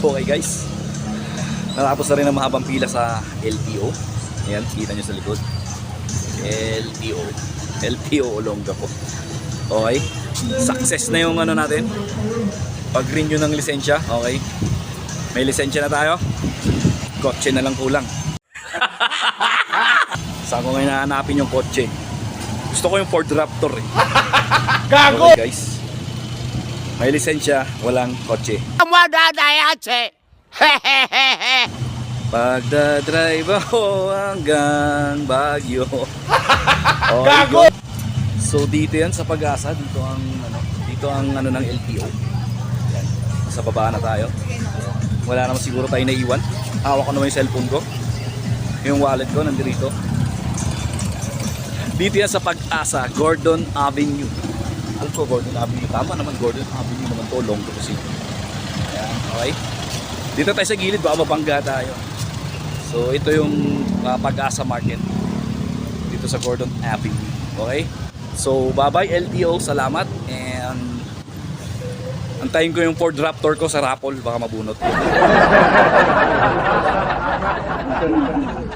Okay guys. Natapos na rin ang mahabang pila sa LTO. Ayan, kita nyo sa likod. LTO. LTO Olonga po. Okay. Success na yung ano natin. Pag-renew ng lisensya. Okay. May lisensya na tayo. Kotse na lang kulang. Saan ko ngayon nahanapin yung kotse? Gusto ko yung Ford Raptor eh. Gago! Okay guys. May lisensya, walang kotse. Madadayache! Pagdadrive ako hanggang Baguio. Oh, Gago! So dito yan sa pag-asa, dito ang ano, dito ang ano ng LTO. Yan. Sa baba na tayo. Wala naman siguro tayo naiwan. Hawak ko naman yung cellphone ko. Yung wallet ko nandito. Dito yan sa pag-asa, Gordon Avenue. Alam ko Gordon Avenue. Tama naman Gordon Avenue naman to, long to kasi. Ayan, okay. Dito tayo sa gilid, baka mabangga tayo. So ito yung uh, pag-asa market dito sa Gordon Avenue. Okay? So bye-bye LTO, salamat and antayin ko yung Ford Raptor ko sa Rapol, baka mabunot.